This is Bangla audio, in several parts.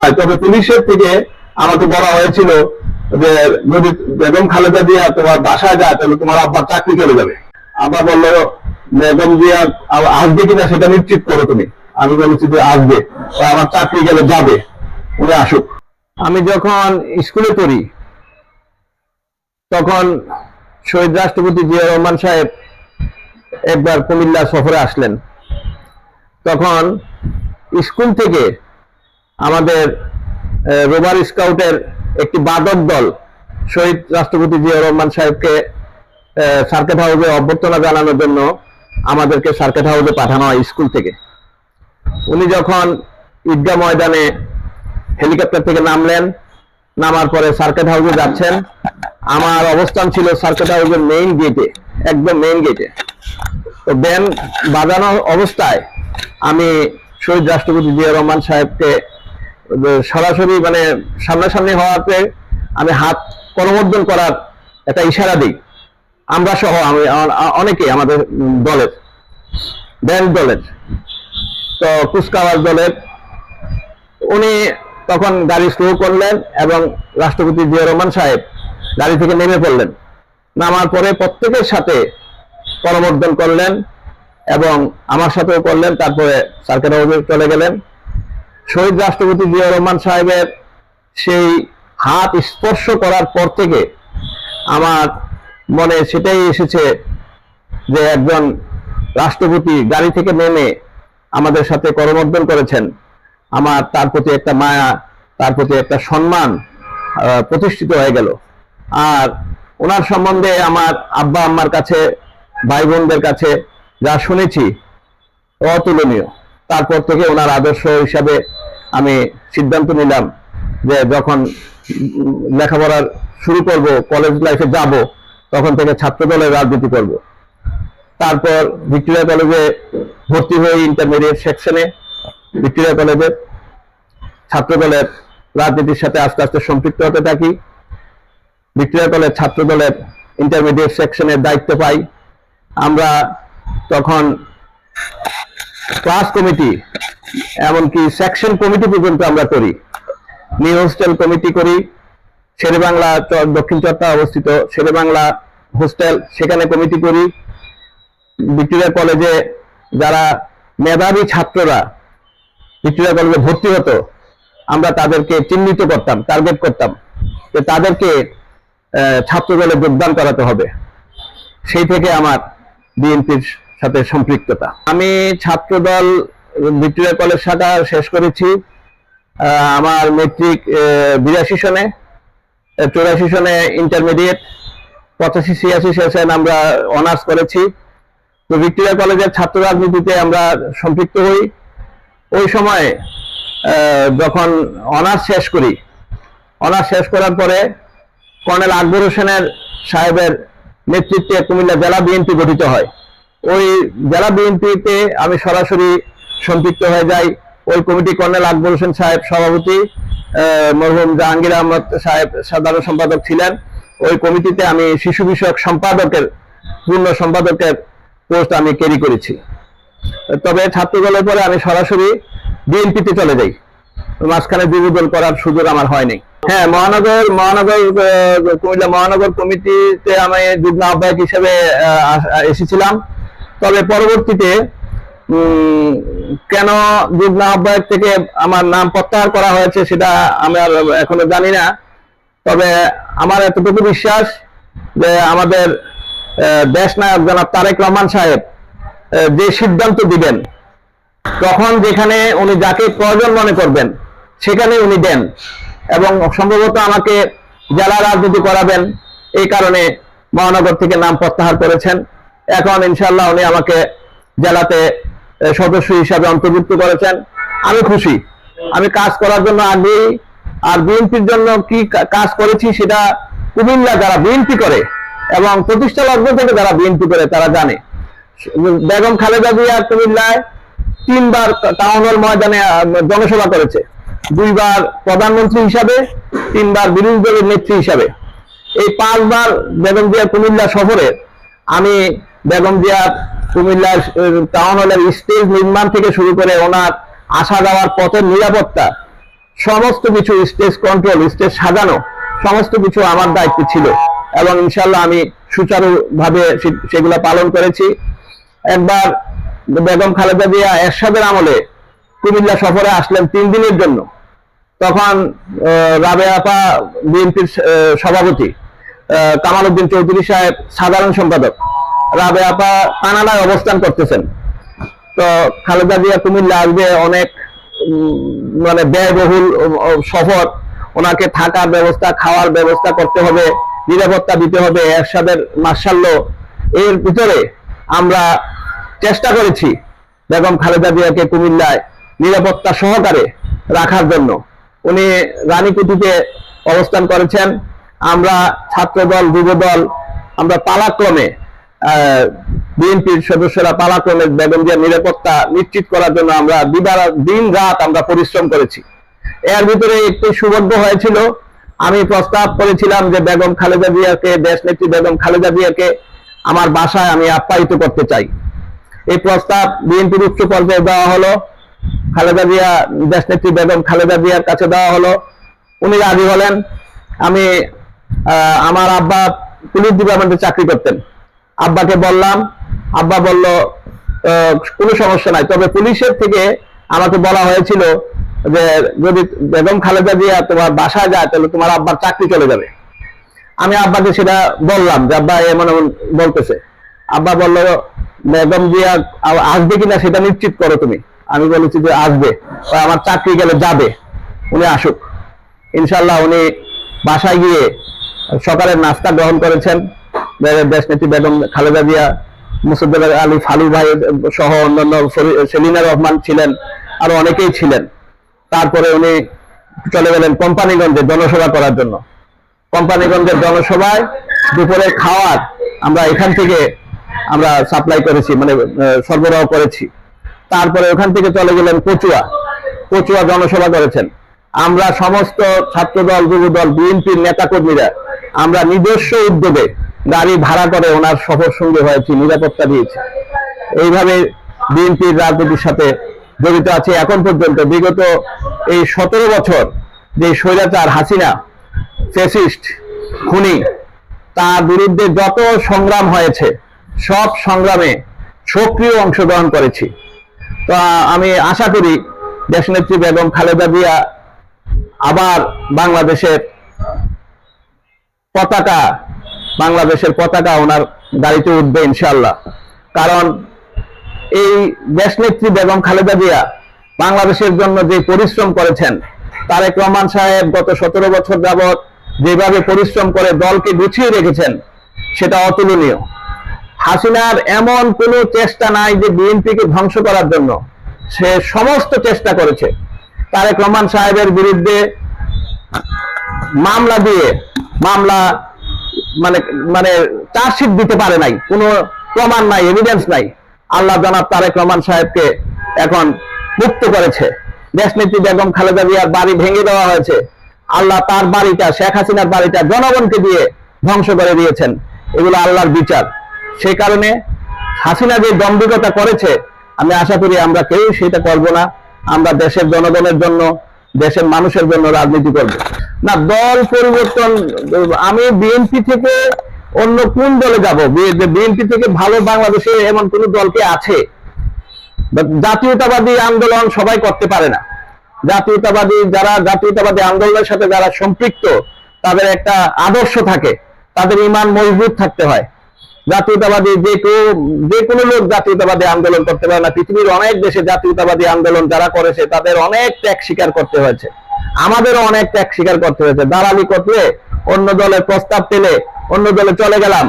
তবে পুলিশের থেকে আমাকে বলা হয়েছিল যে, যদি বেগম খালেদা জিয়া তোমার বাসায় যায়, তাহলে তোমার আব্বার চাকরি চলে যাবে। আব্বা বলল, বেগম জিয়া আসবে কিনা সেটা নিশ্চিত করো তুমি। আমি বলেছি যে, আসবে। আমার চাকরি গেলে যাবে। উনি আসুক। আমি যখন স্কুলে পড়ি, তখন শহীদ রাষ্ট্রপতি জিয়া রহমান সাহেব একবার কুমিল্লা সফরে আসলেন। তখন স্কুল থেকে আমাদের রোভার স্কাউটের একটি বাদক দল, শহীদ রাষ্ট্রপতি জিয়া রহমান সাহেবকে সার্কেট হাউসে অভ্যর্থনা জানানোর জন্য আমাদেরকে সার্কেট হাউসে পাঠানো হয় স্কুল থেকে। উনি যখন ঈদগাহ ময়দানে হেলিকপ্টার থেকে নামলেন, নামার পরে সার্কেট হাউসে যাচ্ছেন, আমার অবস্থান ছিল সার্কেট হাউসের মেইন গেটে একদম মেইন গেটে তো ব্যান বাজানো অবস্থায় আমি শহীদ রাষ্ট্রপতি জিয়া রহমান সাহেবকে সরাসরি মানে সামনাসামনি হওয়াতে আমি হাত করমর্দন করার একটা ইশারা দিই। আমরা সহ আমি অনেকে আমাদের দলের ব্যান্ড দলের, তো কুচকাওয়াজ দলের, উনি তখন গাড়ি স্লো করলেন এবং রাষ্ট্রপতি জিয়া রহমান সাহেব গাড়ি থেকে নেমে পড়লেন। নামার পরে প্রত্যেকের সাথে করমর্দন করলেন এবং আমার সাথেও করলেন, তারপরে হাউসে চলে গেলেন। শহীদ রাষ্ট্রপতি জিয়া রহমান সাহেবের সেই হাত স্পর্শ করার পর থেকে আমার মনে সেটাই এসেছে যে একজন রাষ্ট্রপতি গাড়ি থেকে নেমে আমাদের সাথে করমর্দন করেছেন। আমার তার প্রতি একটা মায়া, তার প্রতি একটা সম্মান প্রতিষ্ঠিত হয়ে গেল। আর ওনার সম্বন্ধে আমার আব্বা আম্মার কাছে, ভাই বোনদের কাছে যা শুনেছি, অতুলনীয়। তারপর থেকে ওনার আদর্শ হিসাবে আমি সিদ্ধান্ত নিলাম যে যখন লেখাপড়ার শুরু করব কলেজ লাইফে যাব, তখন থেকে ছাত্র দলের রাজনীতি করব। তারপর ভিক্টোরিয়া কলেজে ভর্তি হয়ে ইন্টারমিডিয়েট সেকশনে ভিক্টোরিয়া কলেজের ছাত্র দলের রাজনীতির সাথে আস্তে আস্তে সম্পৃক্ত হতে থাকি। ভিক্টোরিয়া কলেজ ছাত্র দলের ইন্টারমিডিয়েট সেকশনের দায়িত্ব পাই। আমরা তখন ক্লাস কমিটি এমনকি সেকশন কমিটি পর্যন্ত আমরা করি। নিউ হোস্টেল কমিটি করি, শেরেবাংলা দক্ষিণ চট্টা অবস্থিত শেরেবাংলা হোস্টেল, সেখানে কমিটি করি। ভিক্টোরিয়া কলেজে যারা মেধাবী ছাত্ররা ভিক্টোরিয়া কলেজে ভর্তি হতো, আমরা তাদেরকে চিহ্নিত করতাম টার্গেট করতাম যে তাদেরকে ছাত্র দলে যোগদান করাতে হবে। সেই থেকে আমার বিএনপির সাথে সম্পৃক্ততা। আমি ছাত্র দল ভিক্টোরিয়া কলেজ শাখা শেষ করেছি। আমার মেট্রিক বিরাশি সনে চৌরাশি সনে ইন্টারমিডিয়েট পঁচাশি, ছিয়াশি সেশন আমরা অনার্স করেছি। তো ভিক্টোরিয়া কলেজের ছাত্র রাজনীতিতে আমরা সম্পৃক্ত হই। ওই সময় যখন অনার্স শেষ করি অনার্স শেষ করার পরে কর্নেল আকবর হোসেনের সাহেবের নেতৃত্বে কুমিল্লা জেলা বিএনপি গঠিত হয়। ওই জেলা বিএনপিতে আমি সরাসরি সম্পৃক্ত হয়ে যাই। ওই কমিটি কর্নেল আকবর হোসেন সাহেব সভাপতি মরহুম জাহাঙ্গীর আহমদ সাহেব সাধারণ সম্পাদক ছিলেন। ওই কমিটিতে আমি শিশু বিষয়ক সম্পাদকের, পূর্ণ সম্পাদকের পোস্ট আমি ক্যারি করেছি। তবে ছাত্র দলের পরে আমি সরাসরি বিএনপিতে চলে যাই। মাঝখানে যুবদল করার সুযোগ আমার হয়নি। হ্যাঁ মহানগর মহানগর কুমিল্লা মহানগর কমিটিতে আমি যুগ্ম আহ্বায়ক হিসেবে এসেছিলাম। তবে পরবর্তীতে কেন যুগ্ম আহ্বায়ক থেকে আমার নাম প্রত্যাহার করা হয়েছে সেটা আমি আর এখনও জানি না। তবে আমার এতটুকু বিশ্বাস যে আমাদের দেশ নায়ক জনাব তারেক রহমান সাহেব যে সিদ্ধান্ত দিবেন, তখন যেখানে উনি যাকে প্রয়োজন মনে করবেন, সেখানে উনি দেন এবং সম্ভবত আমাকে জেলা রাজনীতি করাবেন। এই কারণে মহানগর থেকে নাম প্রত্যাহার করেছেন। এখন ইনশাল্লাহ উনি আমাকে জেলাতে সদস্য হিসাবে অন্তর্ভুক্ত করেছেন। আমি খুশি। আমি কাজ করার জন্য আগ্রহী। আর বিএনপির জন্য কি কাজ করেছি সেটা কুমিল্লা যারা বিএনপি করে এবং প্রতিষ্ঠা লগ্ন থেকে যারা বিএনপি করে তারা জানে। বেগম খালেদা জিয়া কুমিল্লায় তিনবার টাউন হল ময়দানে জনসভা করেছে। দুইবার প্রধানমন্ত্রী হিসাবে, তিনবার বিরোধী দলের নেত্রী হিসাবে। এই পাঁচবার বেগম জিয়া কুমিল্লা সফরে আমি বেগম জিয়া কুমিল্লা টাউন হলের স্টেজ নির্মাণ থেকে শুরু করে ওনার আসা যাওয়ার পথের নিরাপত্তা, সমস্ত কিছু স্টেজ কন্ট্রোল স্টেজ সাজানো, সমস্ত কিছু আমার দায়িত্ব ছিল। এবং ইনশাল্লাহ আমি সুচারুভাবে সেগুলো পালন করেছি। একবার বেগম খালেদা জিয়া এরশাদের আমলে কুমিল্লা সফরে আসলেন তিন দিনের জন্য। তখন রাবেয়া আপা বিএনপির সভাপতি কামাল উদ্দিন চৌধুরী সাহেব সাধারণ সম্পাদক। রাবেয়া আপা কানাডায় অবস্থান করতেছেন। তো খালেদা জিয়া কুমিল্লা আসবে, অনেক মানে ব্যয়বহুল সফর। ওনাকে থাকার ব্যবস্থা, খাওয়ার ব্যবস্থা করতে হবে, নিরাপত্তা দিতে হবে, এরশাদের মার্শাল্য এর ভিতরে আমরা চেষ্টা করেছি বেগম খালেদা জিয়াকে কুমিল্লায় নিরাপত্তা সহকারে রাখার জন্য। উনি রানীকুটিতে অবস্থান করেছেন। আমরা ছাত্রদল, যুবদল, আমরা পালাক্রমে বিএনপির সদস্যরা পালাক্রমে বেগম জিয়ার নিরাপত্তা নিশ্চিত করার জন্য আমরা দিবার দিন রাত আমরা পরিশ্রম করেছি। এর ভিতরে একটি সৌভাগ্য হয়েছিল। আমি প্রস্তাব করেছিলাম যে বেগম খালেদা জিয়াকে দেশ নেত্রী বেগম খালেদা জিয়াকে আমার বাসায় আমি আপ্যায়িত করতে চাই। এই প্রস্তাব বিএনপির উচ্চ পর্যায়ে দেওয়া হলো। খালেদা জিয়া দেশ নেত্রী বেগম খালেদা জিয়ার কাছে দেওয়া হলো। উনি রাজি হলেন। আমি আমার আব্বা পুলিশ ডিপার্টমেন্টে চাকরি করতেন। আব্বাকে বললাম, আব্বা বলল কোনো সমস্যা নাই। তবে পুলিশের থেকে আমাকে বলা হয়েছিল যে, যদি বেগম খালেদা জিয়া তোমার বাসায় যায়, তাহলে তোমার আব্বার চাকরি চলে যাবে। আমি আব্বাকে সেটা বললাম যে, আব্বা, এমন এমন বলতেছে। আব্বা বলল, বেগম জিয়া আসবে কিনা সেটা নিশ্চিত করো তুমি। আমি বলেছি যে, আসবে। আমার চাকরি গেলে যাবে। উনি আসুক। ইনশাল্লাহ উনি বাসায় গিয়ে সকালের নাস্তা গ্রহণ করেছেন। দেশনেত্রী বেগম খালেদা জিয়া মুসদ্দেক আলী ফালু ভাই সহ অন্যান্য সেলিনা রহমান ছিলেন, আরও অনেকেই ছিলেন। তারপরে উনি চলে গেলেন কোম্পানিগঞ্জে জনসভা করার জন্য। কোম্পানিগঞ্জের জনসভায় দুপুরে খাওয়ার আমরা এখান থেকে আমরা সাপ্লাই করেছি মানে সরবরাহ করেছি। তারপরে ওখান থেকে চলে গেলেন কচুয়া। কচুয়া জনসভা করেছেন। আমরা সমস্ত ছাত্রদল, যুবদল, বিএনপির নেতাকর্মীরা, আমরা নিজস্ব উদ্যোগে গাড়ি ভাড়া করে ওনার সফর সঙ্গে হয়েছি, নিরাপত্তা দিয়েছে। এইভাবে বিএনপির রাজনীতির সাথে জড়িত আছে। এখন পর্যন্ত বিগত এই সতেরো বছর যে স্বৈরাচার হাসিনা ফেসিস্ট খুনি, তার বিরুদ্ধে যত সংগ্রাম হয়েছে, সব সংগ্রামে সক্রিয় অংশগ্রহণ করেছি। তো আমি আশা করি দেশনেত্রী বেগম খালেদা জিয়া আবার বাংলাদেশের পতাকা বাংলাদেশের পতাকা ওনার গাড়িতে উঠবে ইনশাল্লাহ কারণ এই দেশনেত্রী বেগম খালেদা জিয়া বাংলাদেশের জন্য যে পরিশ্রম করেছেন, তারেক রহমান সাহেব গত সতেরো বছর যাবৎ যেভাবে পরিশ্রম করে দলকে গুছিয়ে রেখেছেন, সেটা অতুলনীয়। হাসিনার এমন কোনো চেষ্টা নাই যে বিএনপিকে ধ্বংস করার জন্য। সে সমস্ত চেষ্টা করেছে। তারেক রহমান সাহেবের বিরুদ্ধে মামলা দিয়ে, মামলা মানে মানে চার্জশিট দিতে পারে নাই, কোনো প্রমাণ নাই এভিডেন্স নাই। আল্লাহ জনাব তারেক রহমান সাহেবকে এখন মুক্ত করেছে। দেশনেত্রী বেগম খালেদা জিয়ার বাড়ি ভেঙে দেওয়া হয়েছে। আল্লাহ তার বাড়িটা, শেখ হাসিনার বাড়িটা জনগণকে দিয়ে ধ্বংস করে দিয়েছেন। এগুলো আল্লাহর বিচার। সেই কারণে হাসিনা যে দম্ভিকতা করেছে, আমি আশা করি আমরা কেউ সেটা করব না। আমরা দেশের জনগণের জন্য, দেশের মানুষের জন্য রাজনীতি করব। না, দল পরিবর্তন, আমি বিএনপি থেকে অন্য কোন দলে যাব? বিএনপি থেকে ভালো বাংলাদেশে এমন কোন দলকে আছে? জাতীয়তাবাদী আন্দোলন সবাই করতে পারে না। জাতীয়তাবাদী যারা, জাতীয়তাবাদী আন্দোলনের সাথে যারা সম্পৃক্ত, তাদের একটা আদর্শ থাকে, তাদের ইমান মজবুত থাকতে হয়। জাতীয়তাবাদী যে কেউ, যে কোনো লোক জাতীয়তাবাদী আন্দোলন করতে পারে না। পৃথিবীর অনেক দেশে জাতীয়তাবাদী আন্দোলন যারা করেছে, তাদের অনেক ত্যাগ স্বীকার করতে হয়েছে। আমাদেরও অনেক ত্যাগ স্বীকার করতে হয়েছে। দালালি করতে অন্য দলের প্রস্তাব পেলে অন্য দলে চলে গেলাম।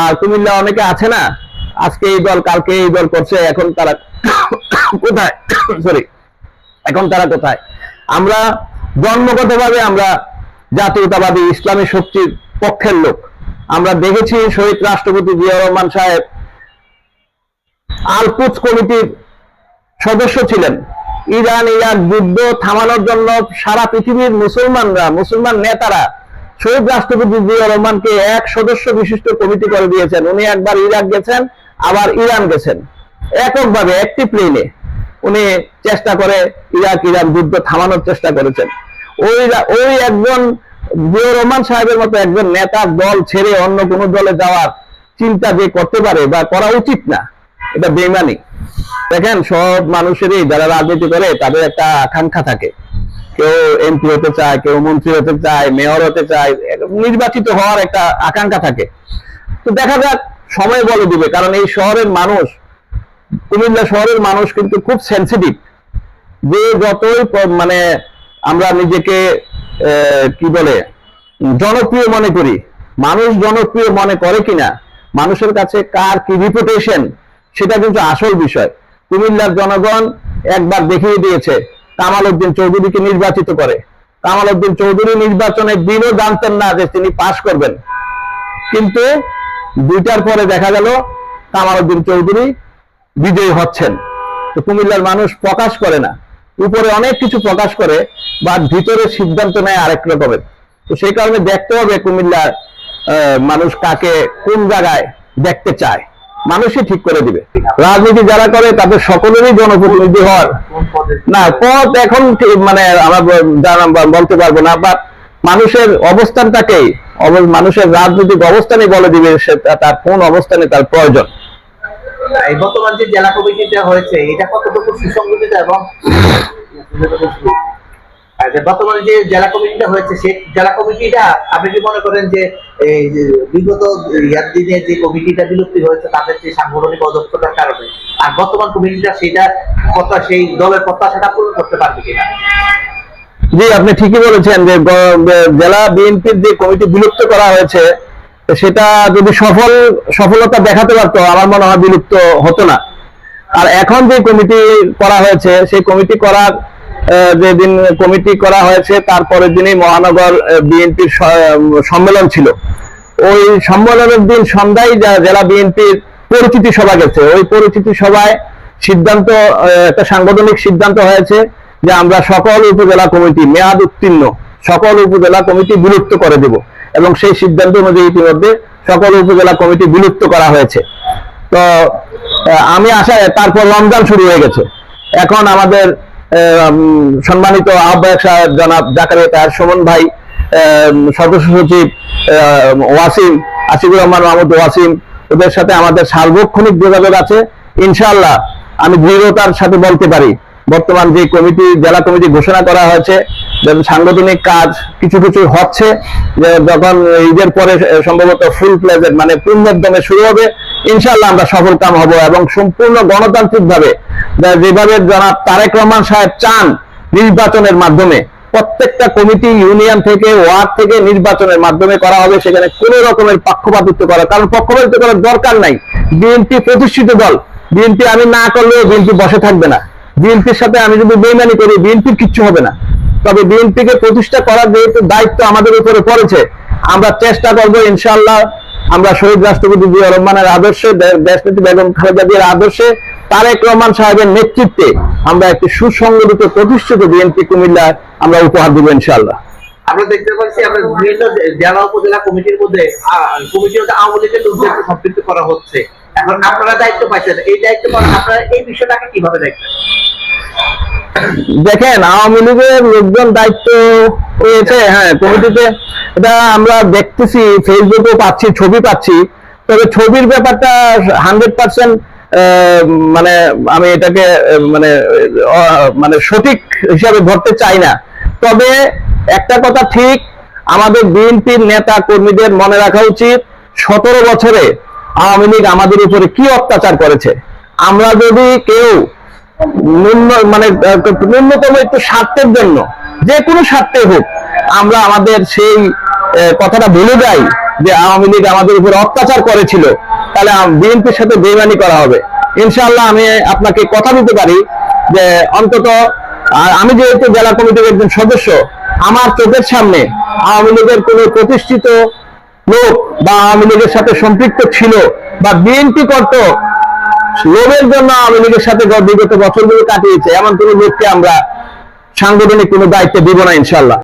আর কুমিল্লা অনেকে আছে না? আজকে এই দল, কালকে এই দল করছে, এখন তারা কোথায়? সরি এখন তারা কোথায়? আমরা জন্মগতভাবে আমরা জাতীয়তাবাদী, ইসলামী শক্তির পক্ষের লোক। আমরা দেখেছি শহীদ রাষ্ট্রপতি জিয়া রহমান সাহেব আলকুচ কমিটির সদস্য ছিলেন। ইরান, ইরাক যুদ্ধ থামানোর জন্য সারা পৃথিবীর মুসলমানরা, মুসলমান নেতারা শহীদ রাষ্ট্রপতি জিয়া রহমানকে এক সদস্য বিশিষ্ট কমিটি করে দিয়েছেন। উনি একবার ইরাক গেছেন, আবার ইরান গেছেন। এককভাবে, একটি প্লেনে উনি চেষ্টা করে ইরাক, ইরান যুদ্ধ থামানোর চেষ্টা করেছেন। ওই ওই একজন জিয়া রহমান সাহেবের মতো একজন নেতার দল ছেড়ে অন্য কোনো দলে যাওয়ার চিন্তা যে করতে পারে বা করা উচিত না, এটা বেমানি দেখেন, সব মানুষেরই যারা রাজনীতি করে, তাদের একটা আকাঙ্ক্ষা থাকে। কেউ এমপি হতে চায়, কেউ মন্ত্রী হতে চায়, মেয়র হতে চায়, নির্বাচিত হওয়ার একটা আকাঙ্ক্ষা থাকে। তো দেখা যাক, সময় বলে দিবে, কারণ এই শহরের মানুষ, কুমিল্লা শহরের মানুষ কিন্তু খুব সেন্সিটিভ যে যতই মানে আমরা নিজেকে কি বলে, জনপ্রিয় মনে করি, মানুষ জনপ্রিয় মনে করে কিনা, মানুষের কাছে কার কি রিপুটেশন সেটা কিন্তু আসল বিষয়। কুমিল্লার জনগণ একবার দেখিয়ে দিয়েছে, কামাল উদ্দিন চৌধুরীকে নির্বাচিত করে। কামাল উদ্দিন চৌধুরী নির্বাচনের দিনও জানতেন না যে তিনি পাশ করবেন। কিন্তু দুইটার পরে দেখা গেল, কামাল উদ্দিন চৌধুরী বিজয়ী হচ্ছেন। তো কুমিল্লার মানুষ প্রকাশ করে না। উপরে অনেক কিছু প্রকাশ করে বা ভিতরে সিদ্ধান্ত নেয় আরেক রকমের। তো সেই কারণে দেখতে হবে কুমিল্লার মানুষ কাকে কোন জায়গায় দেখতে চায়। মানুষই ঠিক করে দিবে। রাজনীতি যারা করে, তাদের সকলেরই জনপ্রতিনিধি হওয়ার। না, পথ এখন মানে আমরা বলতে পারব না বা মানুষের অবস্থানটাকেই মানুষের রাজনৈতিক অবস্থানই বলে দিবে সে তার কোন অবস্থানে তার প্রয়োজন। বর্তমান যে জেলা কমিটিটা হয়েছে, এটা কতটুকু সুসংগঠিত এবং বর্তমানে যে জেলা কমিটিটা হয়েছে সেই জেলা কমিটিটা, আপনি কি মনে করেন যে এই বিগত ইয়ার দিনে যে কমিটিটা বিলুপ্তি হয়েছে, তাদের যে সাংগঠনিক অদক্ষতার কারণে। আর বর্তমান কমিটিটা সেটা কথা, সেই দলের প্রত্যাশাটা পূরণ করতে পারবে কিনা? জি, আপনি ঠিকই বলেছেন যে জেলা বিএনপির যে কমিটি বিলুপ্ত করা হয়েছে, সেটা যদি সফল, সফলতা দেখাতে পারতো, আমার মনে হয় বিলুপ্ত হতো না। আর এখন যে কমিটি করা হয়েছে, সেই কমিটি করার যেদিন কমিটি করা হয়েছে তারপরের দিনই মহানগর বিএনপির সম্মেলন ছিল। ওই সম্মেলনের দিন সন্ধ্যায় জেলা বিএনপির পরিচিতি সভা গেছে। ওই পরিচিতি সভায় সিদ্ধান্ত একটা সাংগঠনিক সিদ্ধান্ত হয়েছে যে আমরা সকল উপজেলা কমিটি, মেয়াদ উত্তীর্ণ, সকল উপজেলা কমিটি বিলুপ্ত করে দেব এবং সেই সিদ্ধান্ত অনুযায়ী ইতিমধ্যে সকল উপজেলা কমিটি বিলুপ্ত করা হয়েছে। তো আমি আশা তারপর রমজান শুরু হয়ে গেছে। এখন আমাদের সম্মানিত আহ্বায়ক সাহেব জনাব জাকারিয়া তার সুমন ভাই সদস্য সচিব ওয়াসিম আসিফুর রহমান মাহমুদ ওয়াসিম, ওদের সাথে আমাদের সার্বক্ষণিক যোগাযোগ আছে। ইনশাআল্লাহ আমি দৃঢ়তার সাথে বলতে পারি, বর্তমান যে কমিটি, জেলা কমিটি ঘোষণা করা হয়েছে সাংগঠনিক কাজ কিছু কিছু হচ্ছে যখন ঈদের পরে সম্ভবত ফুল প্লেজের মানে পূর্ণোদ্যমে শুরু হবে ইনশাআল্লাহ আমরা সফল কাম হব এবং সম্পূর্ণ গণতান্ত্রিক ভাবে যেভাবে জনাব তারেক রহমান সাহেব চান নির্বাচনের মাধ্যমে, প্রত্যেকটা কমিটি, ইউনিয়ন থেকে, ওয়ার্ড থেকে নির্বাচনের মাধ্যমে করা হবে, সেখানে কোনো রকমের পক্ষপাতিত্ব করা কারণ পক্ষপাতিত্ব করার দরকার নাই। বিএনপি প্রতিষ্ঠিত দল, বিএনপি আমি না করলেও বিএনপি বসে থাকবে না। বিএনপির সাথে আমি যদি বেইমানি করি, বিএনপির কিচ্ছু হবে না। তবে বিএনপিকে প্রতিষ্ঠা করার যেহেতু দায়িত্ব আমাদের উপরে পড়েছে, আমরা চেষ্টা করব ইনশাআল্লাহ আমরা শহীদ রাষ্ট্রপতি জিয়া রহমানের আদর্শে দে- দেশনেত্রী বেগম খালেদা জিয়ার আদর্শে তারেক রহমান সাহেবের নেতৃত্বে আমরা একটি সুসংগঠিত প্রতিষ্ঠিত বিএনপি কুমিল্লা আমরা উপহার দেবো ইনশাআল্লাহ। আমরা দেখতে পাচ্ছি আমরা বিভিন্ন জেলা উপজেলা কমিটির মধ্যে কমিটির আওয়ামী লীগের করা হচ্ছে। এখন আপনারা দায়িত্ব পাইছেন। এই দায়িত্ব আপনারা এই বিষয়টাকে কীভাবে দেখবেন? দেখেন, আওয়ামী লীগের লোকজন দায়িত্ব হয়েছে হ্যাঁ কমিটিতে। এটা আমরা দেখতেছি ফেসবুকেও পাচ্ছি, ছবি পাচ্ছি। তবে ছবির ব্যাপারটা হান্ড্রেড পার্সেন্ট মানে আমি এটাকে মানে মানে সঠিক হিসাবে ধরতে চাই না। তবে একটা কথা ঠিক, আমাদের বিএনপির নেতা কর্মীদের মনে রাখা উচিত, সতেরো বছরে আওয়ামী লীগ আমাদের উপরে কি অত্যাচার করেছে? আমরা যদি কেউ মানে ন্যূনতম একটু স্বার্থের জন্য। যে কোনো স্বার্থে হোক, আমরা আমাদের সেই কথাটা ভুলে যাই যে আওয়ামী লীগ আমাদের উপর অত্যাচার করেছিল, তাহলে বিএনপির সাথে বেইমানি করা হবে। ইনশাল্লাহ আমি আপনাকে কথা দিতে পারি যে অন্তত আমি যেহেতু জেলা কমিটির একজন সদস্য, আমার চোখের সামনে আওয়ামী লীগের কোনো প্রতিষ্ঠিত লোক বা আওয়ামী লীগের সাথে সম্পৃক্ত ছিল বা বিএনপি করত লোভের জন্য আওয়ামী লীগের সাথে গত বিগত বছরগুলো কাটিয়েছে, এমন কোন লোককে আমরা সাংগঠনিক কোনো দায়িত্ব দিব না ইনশাল্লাহ